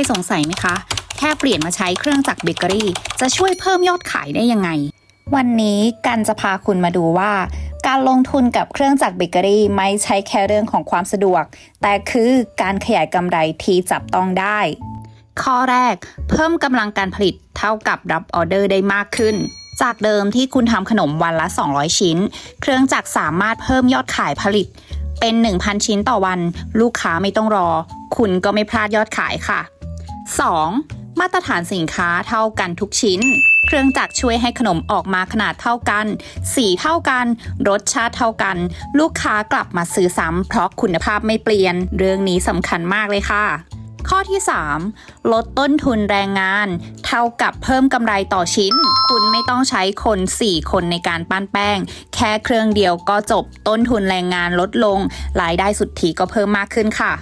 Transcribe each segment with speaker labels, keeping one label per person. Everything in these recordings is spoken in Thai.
Speaker 1: ยสงสัยไหมคะ แค่เปลี่ยนมาใช้เครื่องจักรเบเกอรี่ จะช่วยเพิ่มยอดขายได้ยังไง วันนี้กันจะพาคุณมาดูว่า การลงทุนกับเครื่องจักรเบเกอรี่ไม่ใช่แค่เรื่องของความสะดวก แต่คือการขยายกำไรที่จับต้องได้ ข้อแรก เพิ่มกำลังการผลิตเท่ากับรับออเดอร์ได้มากขึ้นจากเดิมที่คุณทำขนมวันละ 200 ชิ้น เครื่องจักรสามารถเพิ่มยอดขายผลิต เป็น 1,000 ชิ้นต่อวัน ลูกค้าไม่ต้องรอ คุณก็ไม่พลาดยอดขายค่ะ 2. มาตรฐานสินค้าเท่ากันทุกชิ้น เครื่องจักรช่วยให้ขนมออกมาขนาดเท่ากัน สีเท่ากัน รสชาติเท่ากัน ลูกค้ากลับมาซื้อซ้ำเพราะคุณภาพไม่เปลี่ยน เรื่องนี้สำคัญมากเลยค่ะ ข้อที่ 3 ลดต้นทุนแรงงาน เท่ากับเพิ่มกำไรต่อชิ้น คุณไม่ต้องใช้คน 4 คนในการปั้นแป้ง แค่เครื่องเดียวก็จบต้นทุนแรงงานลดลง รายได้สุทธิก็เพิ่มมากขึ้นค่ะ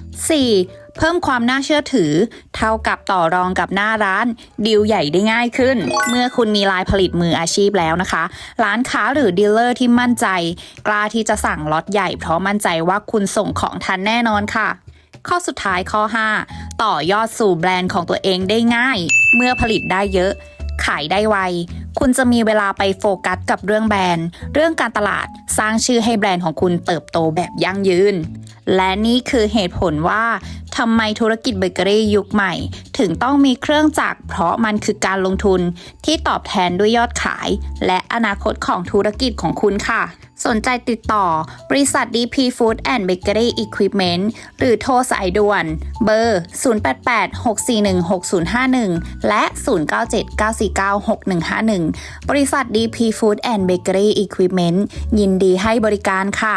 Speaker 1: 4. เพิ่มความน่าเชื่อถือ เท่ากับต่อรองกับหน้าร้าน ดีลใหญ่ได้ง่ายขึ้น เมื่อคุณมีลายผลิตมืออาชีพแล้วนะคะ ร้านค้าหรือดีลเลอร์ที่มั่นใจ กล้าที่จะสั่งล็อตใหญ่เพราะมั่นใจว่าคุณส่งของทันแน่นอนค่ะ ข้อสุดท้ายข้อ 5 ต่อยอดสู่แบรนด์ของตัวเองได้ง่าย เมื่อผลิตได้เยอะ ขายได้ไว คุณจะมีเวลาไปโฟกัสกับเรื่องแบรนด์ เรื่องการตลาดสร้างชื่อให้แบรนด์ของคุณเติบโตแบบยั่งยืน และนี่คือเหตุผลว่า ทำไมธุรกิจเบเกอรี่ยุคใหม่ ถึงต้องมีเครื่องจักรเพราะมันคือการลงทุนที่ตอบแทนด้วยยอดขาย และอนาคตของธุรกิจของคุณค่ะ สนใจติดต่อ บริษัท DP Food and Bakery Equipment หรือโทรสายด่วน เบอร์ 0886416051 และ 0979496151 บริษัท DP Food and Bakery Equipment ยินดีให้บริการค่ะ